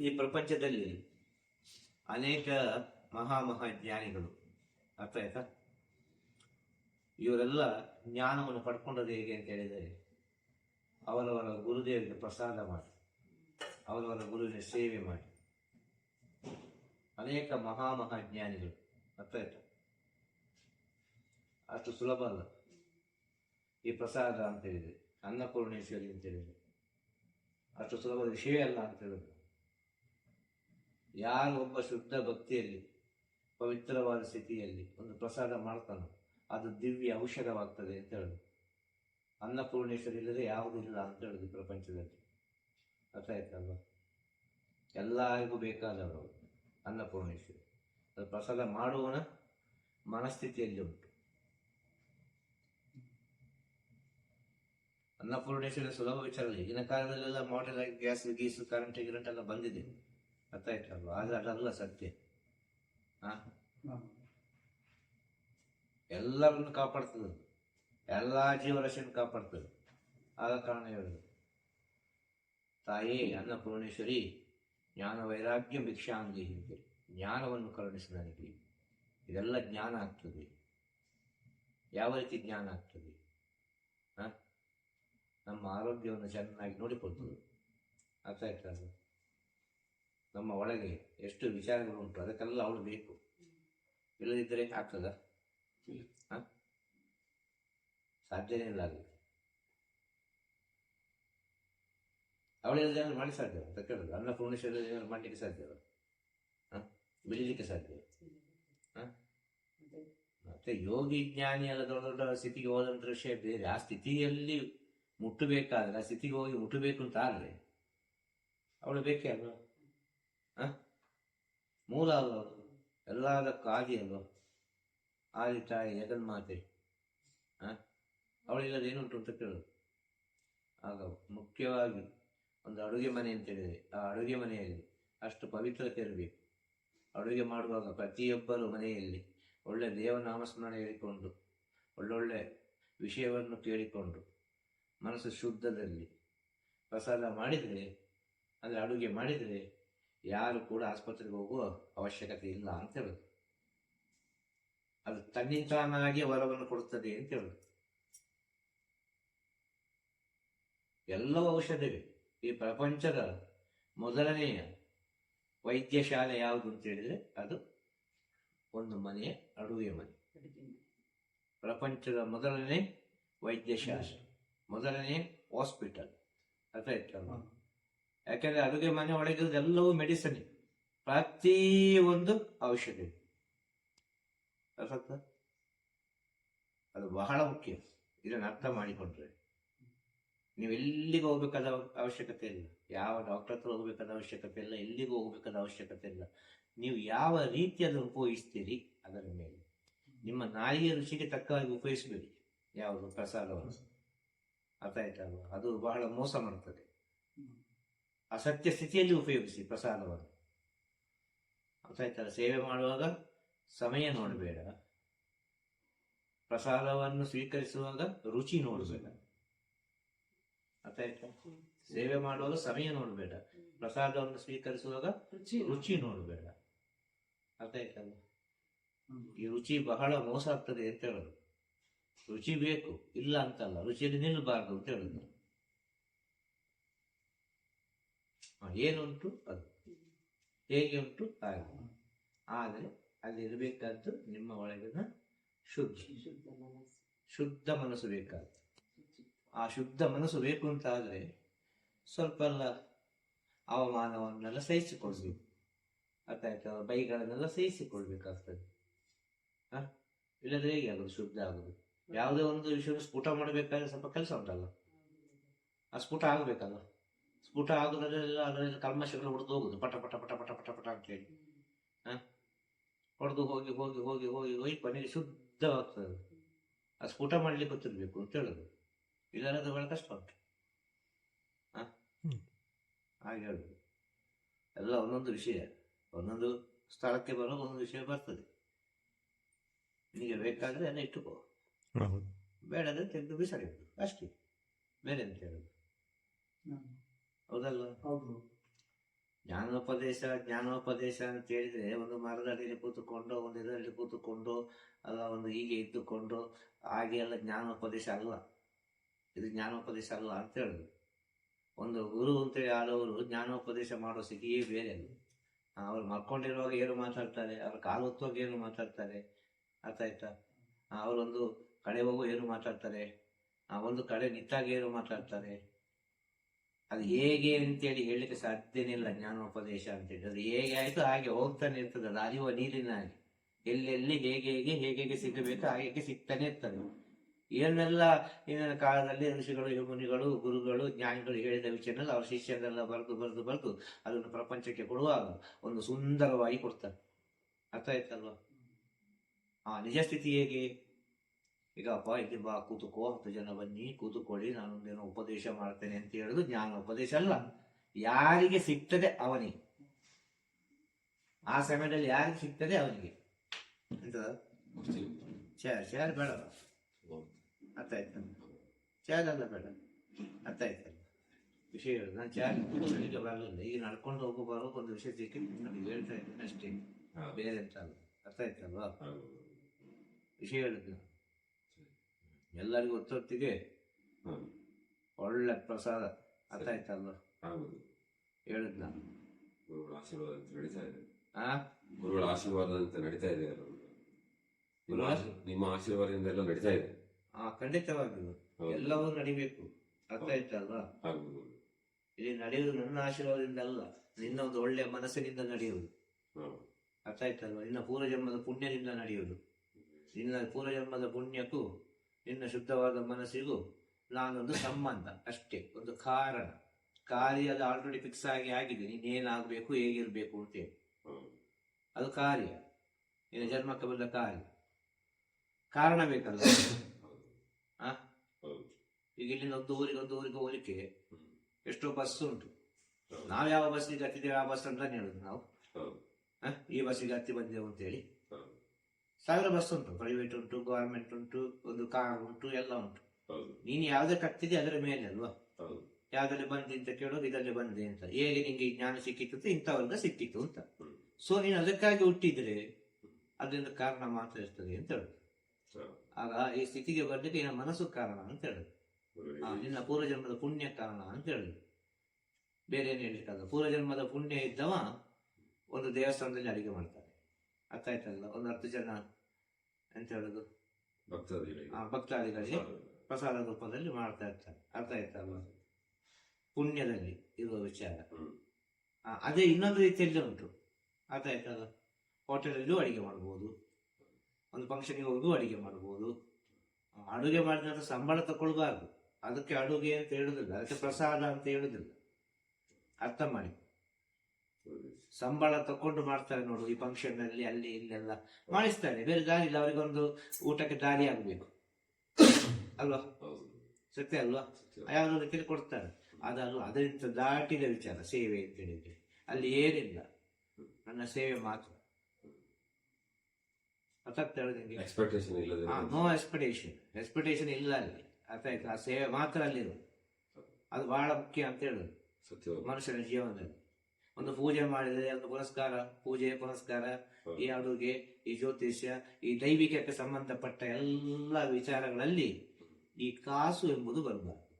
ಈ ಪ್ರಪಂಚದಲ್ಲಿ ಅನೇಕ ಮಹಾ ಜ್ಞಾನಿಗಳು, ಅರ್ಥ ಆಯ್ತಾ? ಇವರೆಲ್ಲ ಜ್ಞಾನವನ್ನು ಪಡ್ಕೊಂಡದ್ದು ಹೇಗೆ ಅಂತ ಹೇಳಿದರೆ, ಅವರವರ ಗುರುದೇವರಿಗೆ ಪ್ರಸಾದ ಮಾಡಿ, ಅವರವರ ಗುರುವಿನ ಸೇವೆ ಮಾಡಿ. ಅನೇಕ ಮಹಾ ಜ್ಞಾನಿಗಳು, ಅರ್ಥ ಆಯ್ತಾ? ಅಷ್ಟು ಸುಲಭ ಅಲ್ಲ. ಈ ಪ್ರಸಾದ ಅಂತ ಹೇಳಿದ್ರೆ, ಅನ್ನಪೂರ್ಣೇಶ್ವರಿ ಅಂತ ಹೇಳಿದ್ರೆ, ಅಷ್ಟು ಸುಲಭದ ವಿಷಯ ಅಲ್ಲ ಅಂತ ಹೇಳಿದ್ರು. ಯಾರು ಒಬ್ಬ ಶುದ್ಧ ಭಕ್ತಿಯಲ್ಲಿ, ಪವಿತ್ರವಾದ ಸ್ಥಿತಿಯಲ್ಲಿ ಒಂದು ಪ್ರಸಾದ ಮಾಡ್ತಾನೋ, ಅದು ದಿವ್ಯ ಔಷಧವಾಗ್ತದೆ ಅಂತ ಹೇಳುದು. ಅನ್ನಪೂರ್ಣೇಶ್ವರಿ ಇಲ್ಲದೆ ಯಾವುದು ಇಲ್ಲ ಅಂತ ಹೇಳಿದ್ರು ಪ್ರಪಂಚದಲ್ಲಿ. ಅರ್ಥ ಆಯ್ತಲ್ವ ಎಲ್ಲರಿಗೂ ಬೇಕಾದವರು ಅನ್ನಪೂರ್ಣೇಶ್ವರಿ. ಅದು ಪ್ರಸಾದ ಮಾಡುವನ ಮನಸ್ಥಿತಿಯಲ್ಲಿ ಉಂಟು. ಅನ್ನಪೂರ್ಣೇಶ್ವರಿ ಸುಲಭ ವಿಚಾರ ಈಗಿನ ಕಾಲದಲ್ಲೆಲ್ಲ ಮಾಡೆಲ್ ಗ್ಯಾಸ್ ಗೀಸು ಕರೆಂಟ್ ಗಿರೆಂಟ್ ಎಲ್ಲ ಬಂದಿದೆ. ಅರ್ಥ ಆಯ್ತಲ್ವ ಆದ್ರೆ ಅದಲ್ಲ ಸತ್ಯ. ಎಲ್ಲರನ್ನು ಕಾಪಾಡ್ತದೆ ಎಲ್ಲ ಜೀವರಾಶಿಯನ್ನು ಕಾಪಾಡ್ತದೆ. ಆದ ಕಾರಣ ಹೇಳುದು. ತಾಯಿ ಅನ್ನಪೂರ್ಣೇಶ್ವರಿ ಜ್ಞಾನ ವೈರಾಗ್ಯ ಭಿಕ್ಷಾಂಗಿ ಹೀಗೆ ಜ್ಞಾನವನ್ನು ಕರುಣಿಸಿ ನನಗೆ. ಇದೆಲ್ಲ ಜ್ಞಾನ ಆಗ್ತದೆ. ಯಾವ ರೀತಿ ಜ್ಞಾನ ಆಗ್ತದೆ? ನಮ್ಮ ಆರೋಗ್ಯವನ್ನು ಚೆನ್ನಾಗಿ ನೋಡಿಕೊಳ್ತದೆ. ಅರ್ಥ ಆಯ್ತಲ್ಲ ನಮ್ಮ ಒಳಗೆ ಎಷ್ಟು ವಿಚಾರಗಳು ಉಂಟು ಅದಕ್ಕೆಲ್ಲ ಅವಳು ಬೇಕು. ಇಲ್ಲದಿದ್ದರೆ ಆಗ್ತದ? ಹ? ಸಾಧ್ಯನೇ ಇಲ್ಲ ಅದು ಅವಳಿಲ್ಲದೆ ಏನಾದ್ರು ಮಾಡಿ ಸಾಧ್ಯ? ಅಂತ ಕೇಳೋದು ಅನ್ನ ಪೂರ್ಣೇಶ್ವರ ಏನಾದ್ರು ಮಾಡಲಿಕ್ಕೆ ಸಾಧ್ಯವ ಹಾಂ? ಬೆಳಿಲಿಕ್ಕೆ ಸಾಧ್ಯ? ಮತ್ತೆ ಯೋಗಿ ಜ್ಞಾನಿ ಎಲ್ಲ ದೊಡ್ಡ ದೊಡ್ಡ ಸ್ಥಿತಿಗೆ ಹೋದಂತ ವಿಷಯ ಬೇರೆ ಆ ಸ್ಥಿತಿಯಲ್ಲಿ ಮುಟ್ಟಬೇಕಾದ್ರೆ ಆ ಸ್ಥಿತಿಗೆ ಹೋಗಿ ಮುಟ್ಟಬೇಕು ಅಂತ ಆದರೆ ಅವಳು ಬೇಕೇ ಅಲ್ವ? ಮೂಲ ಅಲ್ವ ಅವಳು ಎಲ್ಲದಕ್ಕೂ ಆದಿ ಅಲ್ವ? ಆದಿ ತಾಯಿ ಜಗನ್ಮಾತೆ ಮಾತೆ? ಅವಳಿಲ್ಲದ ಏನುಂಟು ಅಂತ ಕೇಳೋದು ಆಗ ಮುಖ್ಯವಾಗಿ ಒಂದು ಅಡುಗೆ ಮನೆ ಅಂತ ಹೇಳಿದ್ರೆ ಆ ಅಡುಗೆ ಮನೆಯಲ್ಲಿ ಅಷ್ಟು ಪವಿತ್ರತೆ ಇರಬೇಕು. ಅಡುಗೆ ಮಾಡುವಾಗ ಪ್ರತಿಯೊಬ್ಬರು ಮನೆಯಲ್ಲಿ ಒಳ್ಳೆ ದೇವನಾಮಸ್ಮರಣೆ ಹೇಳಿಕೊಂಡು, ಒಳ್ಳೊಳ್ಳೆ ವಿಷಯವನ್ನು ಕೇಳಿಕೊಂಡು, ಮನಸ್ಸು ಶುದ್ಧದಲ್ಲಿ ಪ್ರಸಾದ ಮಾಡಿದರೆ, ಅಂದರೆ ಅಡುಗೆ ಮಾಡಿದರೆ ಯಾರು ಕೂಡ ಆಸ್ಪತ್ರೆಗೆ ಹೋಗುವ ಅವಶ್ಯಕತೆ ಇಲ್ಲ ಅಂತ ಹೇಳುದು. ಅದು ತನ್ನಿಂತಾನಾಗಿ ವರವನ್ನು ಕೊಡುತ್ತದೆ ಅಂತ ಹೇಳುದು. ಎಲ್ಲವೂ ಔಷಧವೇ. ಈ ಪ್ರಪಂಚದ ಮೊದಲನೆಯ ವೈದ್ಯಶಾಲೆ ಯಾವುದು ಅಂತ ಹೇಳಿದ್ರೆ ಅದು ಒಂದು ಮನೆಯ ಅಡುಗೆ ಮನೆ. ಪ್ರಪಂಚದ ಮೊದಲನೇ ವೈದ್ಯಶಾಲೆ ಮೊದಲನೇ ಹಾಸ್ಪಿಟಲ್ ಅಥವಾ ಯಾಕಂದ್ರೆ ಅಡುಗೆ ಮನೆ ಒಳಗೆ ಎಲ್ಲವೂ ಮೆಡಿಸನ್ ಪ್ರತಿ ಒಂದು ಔಷಧಿ? ಅದು ಬಹಳ ಮುಖ್ಯ. ಇದನ್ನು ಅರ್ಥ ಮಾಡಿಕೊಂಡ್ರೆ. ನೀವು ಎಲ್ಲಿಗೆ ಹೋಗ್ಬೇಕಾದ ಅವಶ್ಯಕತೆ ಇಲ್ಲ. ಯಾವ ಡಾಕ್ಟರ್ ಹತ್ರ ಹೋಗ್ಬೇಕಾದ ಅವಶ್ಯಕತೆ ಇಲ್ಲ. ಎಲ್ಲಿಗೂ ಹೋಗ್ಬೇಕಾದ ಅವಶ್ಯಕತೆ ಇಲ್ಲ. ನೀವು ಯಾವ ರೀತಿ ಅದನ್ನು ಉಪಯೋಗಿಸ್ತೀರಿ ಅದರ ಮೇಲೆ. ನಿಮ್ಮ ನಾಯಿಯ ರುಚಿಗೆ ತಕ್ಕವಾಗಿ ಉಪಯೋಗಿಸಬೇಡಿ ಯಾವುದು ಪ್ರಸಾದವನ್ನು. ಅರ್ಥ ಆಯ್ತಲ್ವ ಅದು ಬಹಳ ಮೋಸ ಮಾಡ್ತದೆ. ಅಸತ್ಯ ಸ್ಥಿತಿಯಲ್ಲಿ ಉಪಯೋಗಿಸಿ ಪ್ರಸಾದವನ್ನು ಗೊತ್ತಾಯ್ತಲ್ಲ ಸೇವೆ ಮಾಡುವಾಗ ಸಮಯ ನೋಡಬೇಡ. ಪ್ರಸಾದವನ್ನು ಸ್ವೀಕರಿಸುವಾಗ ರುಚಿ ನೋಡಬೇಡ. ಅರ್ಥಾಯ್ತಾ ಸೇವೆ ಮಾಡುವಾಗ ಸಮಯ ನೋಡಬೇಡ. ಪ್ರಸಾದವನ್ನು ಸ್ವೀಕರಿಸುವಾಗ ರುಚಿ ರುಚಿ ನೋಡಬೇಡ. ಅರ್ಥಾಯ್ತಲ್ಲ ಈ ರುಚಿ ಬಹಳ ಮೋಸ ಆಗ್ತದೆ ಅಂತ ಹೇಳೋದು. ರುಚಿ ಬೇಕು ಇಲ್ಲ ಅಂತಲ್ಲ. ರುಚಿಯಲ್ಲಿ ನಿಲ್ಲಬಾರದು ಅಂತ ಹೇಳುದು ಹ, ಏನುಂಟು ಅದು. ಹೇಗೆ ಉಂಟು ಹಾಗೆ ಆದರೆ ಅಲ್ಲಿ ಇರಬೇಕಾದ್ದು ನಿಮ್ಮ ಒಳಗಿನ ಶುದ್ಧ. ಶುದ್ಧ ಮನಸ್ಸು. ಬೇಕಾದ್ದು. ಆ ಶುದ್ಧ ಮನಸ್ಸು ಬೇಕು ಅಂತ ಆದರೆ ಸ್ವಲ್ಪ ಎಲ್ಲ ಅವಮಾನವನ್ನೆಲ್ಲ ಸಹಿಸಿಕೊಳ್ಬೇಕು. ಅರ್ಥ ಆಯ್ತಾ? ಬೈಗಳನ್ನೆಲ್ಲ ಸಹಿಸಿಕೊಳ್ಬೇಕಾಗ್ತದೆ. ಹ? ಇಲ್ಲದ್ರೆ ಹೇಗೆ ಆಗೋದು? ಶುದ್ಧ ಆಗೋದು. ಯಾವುದೇ ಒಂದು ವಿಷಯ ಸ್ಫುಟ ಮಾಡಬೇಕಾದ್ರೆ ಸ್ವಲ್ಪ ಕೆಲಸ ಉಂಟಲ್ಲ. ಆ ಸ್ಫುಟ ಆಗ್ಬೇಕಲ್ಲ ಸ್ಫುಟ ಆಗುದ್ರಲ್ಲೆಲ್ಲ ಅದರಲ್ಲಿ ಕಲ್ಮಶಗಳು ಹೊಡೆದು ಹೋಗುದು ಪಟ ಪಟ ಪಟ ಪಟ ಪಟ ಪಟ ಅಂತ ಹೇಳಿ. ಹ? ಹೊಡೆದು ಹೋಗಿ ಹೋಗಿ ಹೋಗಿ ಹೋಗಿ ಹೋಗಿ ಕೊನೆಗೆ ಶುದ್ಧವಾಗ್ತದೆ. ಆ ಸ್ಫುಟ ಮಾಡ್ಲಿಕ್ಕೆ ಗೊತ್ತಿರಬೇಕು ಅಂತ ಹೇಳುದು. ಅದು ಬಹಳ ಕಷ್ಟ ಉಂಟು. ಹ? ಹ್ಮ್. ಹಾಗೆ ಹೇಳುದು. ಎಲ್ಲ ಒಂದೊಂದು ವಿಷಯ. ಒಂದೊಂದು ಸ್ಥಳಕ್ಕೆ ಬರೋ ಒಂದೊಂದು ವಿಷಯ ಬರ್ತದೆ. ನಿಮಗೆ ಬೇಕಾದರೆ ಅದನ್ನ ಇಟ್ಟುಕೋ. ಬೇಡದ್ರೆ ತೆಗೆದು ಬಿಸಾಡಿದ್ದು ಅಷ್ಟೇ. ಬೇರೆ ಅಂತ ಹೇಳುದು? ಹೌದಲ್ಲ ಹೌದು. ಜ್ಞಾನೋಪದೇಶ ಜ್ಞಾನೋಪದೇಶ ಅಂತ ಹೇಳಿದ್ರೆ ಒಂದು ಮರದಡಿಯಲ್ಲಿ ಕೂತುಕೊಂಡು ಒಂದು ಇದರಲ್ಲಿ ಕೂತುಕೊಂಡು ಅಲ್ಲ ಒಂದು ಹೀಗೆ ಇದ್ದುಕೊಂಡು ಹಾಗೆ ಎಲ್ಲ ಜ್ಞಾನೋಪದೇಶ ಅಲ್ಲ ಇದು ಜ್ಞಾನೋಪದೇಶ ಅಲ್ಲ ಅಂತ ಹೇಳಿದ್ರು ಒಂದು ಗುರು ಅಂತೇಳಿ ಆಡೋರು ಜ್ಞಾನೋಪದೇಶ ಮಾಡೋ ಸ್ಥಿತಿಯೇ ಬೇರೆ ಅದು ಅವ್ರು ಮಲ್ಕೊಂಡಿರುವಾಗ ಏನು ಮಾತಾಡ್ತಾರೆ? ಅವ್ರ ಕಾಲು ಹೊತ್ತುವಾಗ ಏನು ಮಾತಾಡ್ತಾರೆ? ಅರ್ಥ ಆಯ್ತಾ? ಅವರೊಂದು ಕಡೆ ಹೋಗೋ ಏನು ಮಾತಾಡ್ತಾರೆ? ಆ, ಒಂದು ಕಡೆ ನಿಂತಾಗ ಏನು ಮಾತಾಡ್ತಾರೆ? ಅದು ಹೇಗೆ ಅಂತೇಳಿ ಹೇಳಲಿಕ್ಕೆ ಸಾಧ್ಯನೇ ಇಲ್ಲ ಜ್ಞಾನೋಪದೇಶ ಅಂತೇಳಿ. ಅದು ಹೇಗೆ ಆಯಿತು ಹಾಗೆ ಹೋಗ್ತಾನೆ ಇರ್ತದೆ, ಅದು ಅರಿವ ನೀರಿನ ಹಾಗೆ. ಎಲ್ಲೆಲ್ಲಿ ಹೇಗೆ ಹೇಗೆ ಹೇಗೆ ಸಿಗಬೇಕು, ಹಾಗೆ ಸಿಗ್ತಾನೆ ಇರ್ತದೆ. ಏನೆಲ್ಲ ಇಂದಿನ ಕಾಲದಲ್ಲಿ ಋಷಿಗಳು ಮುನಿಗಳು ಗುರುಗಳು, ಜ್ಞಾನಿಗಳು ಹೇಳಿದ ವಿಷಯನೆಲ್ಲ ಅವ್ರ ಶಿಷ್ಯನೆಲ್ಲ ಬರೆದು ಬರೆದು ಬರೆದು ಅದನ್ನು ಪ್ರಪಂಚಕ್ಕೆ ಕೊಡುವಾಗ ಒಂದು ಸುಂದರವಾಗಿ ಕೊಡ್ತಾರೆ. ಅರ್ಥ ಆಯ್ತಲ್ವಾ? ಆ ನಿಜ ಸ್ಥಿತಿ ಹೇಗೆ? ಈಗ ಅಪ್ಪ ಇಲ್ಲಿ ಬಾ ಕೂತುಕೋ ಹತ್ತು ಜನ ಬನ್ನಿ ಕೂತುಕೊಳ್ಳಿ ನಾನೊಂದೇನೋ ಉಪದೇಶ ಮಾಡ್ತೇನೆ ಅಂತ ಹೇಳುದು ಜ್ಞಾನ ಉಪದೇಶ ಅಲ್ಲ. ಯಾರಿಗೆ ಸಿಗ್ತದೆ ಅವನಿಗೆ. ಆ ಸಮಯದಲ್ಲಿ ಯಾರಿಗೆ ಸಿಗ್ತದೆ ಅವನಿಗೆ. ಅಂತ ಚೇರ್ ಚೇರ್ ಬೇಡ. ಅರ್ಥ ಆಯ್ತು ಚೇರ್ ಅಲ್ಲ ಬೇಡ. ಅರ್ಥ ವಿಷಯ ಹೇಳುದು ನಾನು ಚೇರ್ ಈಗ ಬರಲಿಲ್ಲ. ಈಗ ನಡ್ಕೊಂಡು ಹೋಗೋ ಬರೋ ಒಂದು ವಿಷಯ ಸಿಕ್ಕಿ ನನಗೆ ಹೇಳ್ತಾ ಇದ್ದೀನಿ ಅಷ್ಟೇ. ಬೇರೆ ಅಂತ ಅಲ್ಲ ಅರ್ಥ ಆಯ್ತಲ್ವಾ ವಿಷಯ ಹೇಳಿದ್ದು. ಎಲ್ಲರಿಗೂ ಒತ್ತೊತ್ತಿಗೆ ಒಳ್ಳೆ ಪ್ರಸಾದ ಅರ್ಥ ಆಯ್ತಲ್ವಾ ಹೇಳಿದ್ ನಾನು ಗುರುಗಳ ಆಶೀರ್ವಾದ ಅಂತ ನಡೀತಾ ಇದೆ. ಆ? ಗುರುಗಳ ಆಶೀರ್ವಾದ ಅಂತ ನಡೀತಾ ಇದೆ ನಿಮ್ಮ ಆಶೀ- ನಿಮ್ಮ ಆಶೀರ್ವಾದದಿಂದ ಎಲ್ಲ ನಡೀತಾ ಇದೆ. ಆ ಖಂಡಿತವಾಗಿಯೂ. ಹೌದು. ಎಲ್ಲವೂ ನಡಿಬೇಕು. ಅರ್ಥ ಆಯ್ತಲ್ವಾ ಇಲ್ಲಿ ನಡೆಯುವುದು ನನ್ನ ಆಶೀರ್ವಾದದಿಂದ ಅಲ್ಲ ನಿನ್ನ ಒಂದು ಒಳ್ಳೆಯ ಮನಸ್ಸಿನಿಂದ ನಡೆಯುವುದು. ಅರ್ಥ ಆಯ್ತಲ್ವಾ ನಿನ್ನ ಪೂರ್ವಜನ್ಮದ ಪುಣ್ಯದಿಂದ ನಡೆಯುವುದು. ನಿನ್ನ ಪೂರ್ವಜನ್ಮದ ಪುಣ್ಯಕ್ಕೂ ನಿನ್ನ ಶುದ್ಧವಾದ ಮನಸ್ಸಿಗೂ ನಾನೊಂದು ಸಂಬಂಧ ಅಷ್ಟೇ ಒಂದು ಕಾರಣ. ಕಾರ್ಯ ಅದು ಆಲ್ರೆಡಿ ಫಿಕ್ಸ್ ಆಗಿ ಆಗಿದೆ ನೀನೇನಾಗಬೇಕು ಹೇಗಿರಬೇಕು ಅಂತೇಳಿ. ಅದು ಕಾರ್ಯ. ನಿನ್ನ ಜನ್ಮಕ್ಕೆ ಬಂದ ಕಾರ್ಯ. ಕಾರಣ ಬೇಕಲ್ಲ. ಆ? ಈಗ ಇಲ್ಲಿಂದ ಒಂದು ಊರಿಗೆ ಒಂದು ಊರಿಗೆ ಹೋಗಲಿಕ್ಕೆ ಎಷ್ಟೋ ಬಸ್ ಉಂಟು. ನಾವು ಯಾವ ಬಸ್ಸಿಗೆ ಹತ್ತಿದ್ದೇವೆ ಆ ಬಸ್ ಅಂತ ಹೇಳುದು ನಾವು. ಈ ಬಸ್ಸಿಗೆ ಹತ್ತಿ ಬಂದೆವು ಅಂತೇಳಿ. ಹೌದು. ಸಾವಿರ ಬಸ್ ಉಂಟು ಪ್ರೈವೇಟ್ ಉಂಟು ಗವರ್ಮೆಂಟ್ ಉಂಟು ಒಂದು ಕಾರ್ ಉಂಟು ಎಲ್ಲ ಉಂಟು. ನೀನು ಯಾವ್ದು ಹತ್ತಿದೆ ಅದರ ಮೇಲೆ ಅಲ್ವಾ. ಯಾವ್ದ್ರಲ್ಲಿ ಬಂದಿ ಅಂತ ಕೇಳೋದು ಇದರಲ್ಲಿ ಬಂದೆ ಅಂತ. ಹೇಗೆ ನಿಂಗೆ ಜ್ಞಾನ ಸಿಕ್ಕಿತ್ತು ವರ್ಗ ಸಿಕ್ಕಿತ್ತು ಅಂತ. ಸೊ ನೀನು ಅದಕ್ಕಾಗಿ ಹುಟ್ಟಿದ್ರೆ ಅದರಿಂದ ಕಾರಣ ಮಾತ್ರ ಇರ್ತದೆ ಅಂತ ಹೇಳುದು. ಆಗ ಈ ಸ್ಥಿತಿಗೆ ಬರ್ಲಿಕ್ಕೆ ನಿನ್ನ ಮನಸ್ಸು ಕಾರಣ ಅಂತ ಹೇಳುದು. ನಿನ್ನ ಪೂರ್ವಜನ್ಮದ ಪುಣ್ಯ ಕಾರಣ ಅಂತ ಹೇಳುದು. ಬೇರೆ ಏನು ಹೇಳಿಕ್ಕಲ್ಲ ಪೂರ್ವಜನ್ಮದ ಪುಣ್ಯ ಇದ್ದವ ಒಂದು ದೇವಸ್ಥಾನದಲ್ಲಿ ಅಡಿಗೆ ಮಾಡ್ತಾರೆ ಅರ್ಥ ಆಯ್ತಲ್ಲ ಒಂದು ಹತ್ತು ಜನ ಅಂತ ಹೇಳೋದು? ಭಕ್ತಾದಿಗಳಿಗೆ. ಆ, ಭಕ್ತಾದಿಗಳಿಗೆ ಪ್ರಸಾದ. ರೂಪದಲ್ಲಿ ಮಾಡ್ತಾ ಇರ್ತಾರೆ. ಅರ್ಥ ಆಯ್ತಲ್ವ ಪುಣ್ಯದಲ್ಲಿ ಇರುವ ವಿಚಾರ. ಅದೇ ಇನ್ನೊಂದು ರೀತಿಯಲ್ಲಿ ಉಂಟು. ಅರ್ಥ ಆಯ್ತಲ್ಲ ಹೋಟೆಲಲ್ಲೂ ಅಡಿಗೆ ಮಾಡ್ಬೋದು. ಒಂದು ಫಂಕ್ಷನ್ಗೆ ಹೋಗೂ ಅಡಿಗೆ ಮಾಡ್ಬೋದು. ಅಡುಗೆ ಮಾಡಿದ ಸಂಬಳ ತಗೊಳ್ಬಾರ್ದು. ಅದಕ್ಕೆ ಅಡುಗೆ ಅಂತ ಹೇಳುದಿಲ್ಲ. ಅದಕ್ಕೆ ಪ್ರಸಾದ ಅಂತ ಹೇಳುದಿಲ್ಲ. ಅರ್ಥ ಮಾಡಿ. ಸಂಬಳ ತಕೊಂಡು ಮಾಡ್ತಾರೆ ನೋಡು ಈ ಫಂಕ್ಷನ್ ಅಲ್ಲಿ ಅಲ್ಲಿ ಇಲ್ಲೆಲ್ಲ. ಮಾಡಿಸ್ತಾರೆ. ಬೇರೆ ದಾರಿ ಇಲ್ಲ. ಅವರಿಗೊಂದು ಊಟಕ್ಕೆ ದಾರಿ ಆಗ್ಬೇಕು. ಅಲ್ವಾ. ಸತ್ಯ ಅಲ್ವಾ? ಯಾವ್ದು ರೀತಿಯಲ್ಲಿ ಕೊಡ್ತಾರೆ ಅದನ್ನು ಅದರಿಂದ ದಾಟಿದ ವಿಚಾರ ಸೇವೆ ಅಂತ ಹೇಳಿದ್ರೆ. ಅಲ್ಲಿ ಏನಿಲ್ಲ. ನನ್ನ ಸೇವೆ ಮಾತ್ರ. ಎಕ್ಸ್ಪೆಕ್ಟೇಷನ್ ನೋ ಎಕ್ಸ್ಪೆಕ್ಟೇಷನ್ ಎಕ್ಸ್ಪೆಕ್ಟೇಷನ್ ಇಲ್ಲ ಅಲ್ಲಿ. ಅರ್ಥ ಆಯ್ತು? ಆ ಸೇವೆ ಮಾತ್ರ ಅಲ್ಲಿರೋದು. ಅದು ಬಹಳ ಮುಖ್ಯ ಅಂತ ಹೇಳೋದು. ಮನುಷ್ಯನ ಜೀವನದಲ್ಲಿ. ಒಂದು ಪೂಜೆ ಮಾಡಿದರೆ ಒಂದು ಪುರಸ್ಕಾರ ಪೂಜೆ ಪುರಸ್ಕಾರ ಈ ಅಡುಗೆ ಈ ಜ್ಯೋತಿಷ್ಯ ಈ ದೈವಿಕಕ್ಕೆ ಸಂಬಂಧಪಟ್ಟ ಎಲ್ಲ ವಿಚಾರಗಳಲ್ಲಿ ಈ ಕಾಸು ಎಂಬುದು ಬರಬಾರ್ದು.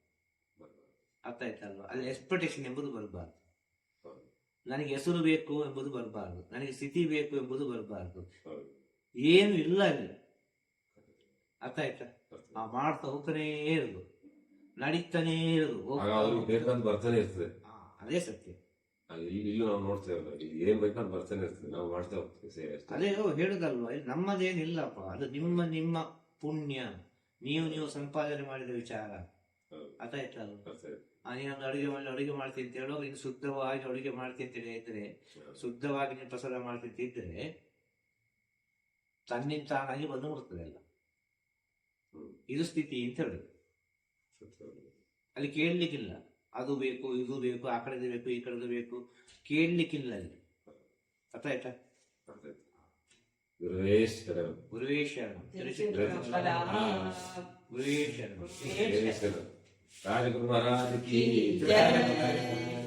ಅರ್ಥ ಆಯ್ತಲ್ವಾ? ಅಲ್ಲಿ ಎಕ್ಸ್ಪೆಕ್ಟೇಷನ್ ಎಂಬುದು ಬರಬಾರ್ದು. ನನಗೆ ಹೆಸರು ಬೇಕು ಎಂಬುದು ಬರಬಾರ್ದು. ನನಗೆ ಸ್ಥಿತಿ ಬೇಕು ಎಂಬುದು ಬರಬಾರ್ದು. ಏನು ಇಲ್ಲ ಅಲ್ಲಿ. ಅರ್ಥ ಆಯ್ತಾ. ಆ ಮಾಡ್ತಾ ಹೋಗ್ತಾನೇ ಇರೋದು. ನಡೀತಾನೇ ಇರೋದು. ಬರ್ತಾನೆ ಇರ್ತದೆ. ಅದೇ ಸತ್ಯ. ಇಲ್ಲಿ ಇಲ್ಲೂ ನಾವು ನೋಡ್ತೇವಲ್ಲ ಇಲ್ಲಿ ಏನ್ ಬೇಕಾದ್ರೆ ಬರ್ತಾನೆ ಇರ್ತದೆ ನಾವು ಮಾಡ್ತಾ ಹೋಗ್ತೇವೆ ಸೇವೆ ಅಷ್ಟೇ. ಅದೇ ಹೇಳುದಲ್ವಾ? ಇಲ್ಲಿ ನಮ್ಮದೇನಿಲ್ಲಪ್ಪ ಅದು ನಿಮ್ಮ ನಿಮ್ಮ ಪುಣ್ಯ. ನೀವು ನೀವು ಸಂಪಾದನೆ ಮಾಡಿದ ವಿಚಾರ. ಹೌದು. ಅರ್ಥ ಆಯ್ತು. ಆ, ನೀನೊಂದು ಅಡುಗೆ ಮಾಡಿ ಅಡುಗೆ ಮಾಡ್ತೀನಿ ಅಂತ ಹೇಳೋ ನೀನು ಶುದ್ಧವಾಗಿ ಅಡುಗೆ ಮಾಡ್ತೀನಿ ಅಂತ ಹೇಳಿದ್ರೆ ಶುದ್ಧವಾಗಿ ನೀನು ಪ್ರಸಾದ ಮಾಡ್ತೀನಿ ಅಂತ ಇದ್ರೆ ತನ್ನಿಂದ ತಾನಾಗಿ ಬಂದು ಮುಡ್ತದೆ ಎಲ್ಲ ಹ್ಮ್. ಇದು ಸ್ಥಿತಿ ಅಂತ ಹೇಳುದು. ಸತ್ಯವಾದ. ಅಲ್ಲಿ ಕೇಳಲಿಕ್ಕಿಲ್ಲ. ಅದು ಬೇಕು ಇದು ಬೇಕು ಆ ಕಡೆದು ಬೇಕು ಈ ಕಡೆದು ಬೇಕು. ಕೇಳಲಿಕ್ಕಿಲ್ಲ ಅಲ್ಲಿ ಅರ್ಥ ಆಯ್ತಾ ಅರ್ಥ ಆಯ್ತು. ಗುರುವೇ ಶರಣಂ. ಗುರುವೇ ಶರಣ. ಗುರುವೇ ಶರಣ. ಗುರುವೇ ಶರಣಂ. ರಾಜಗುರು ಮಹಾರಾಜ್ ಕಿ ಜಯ.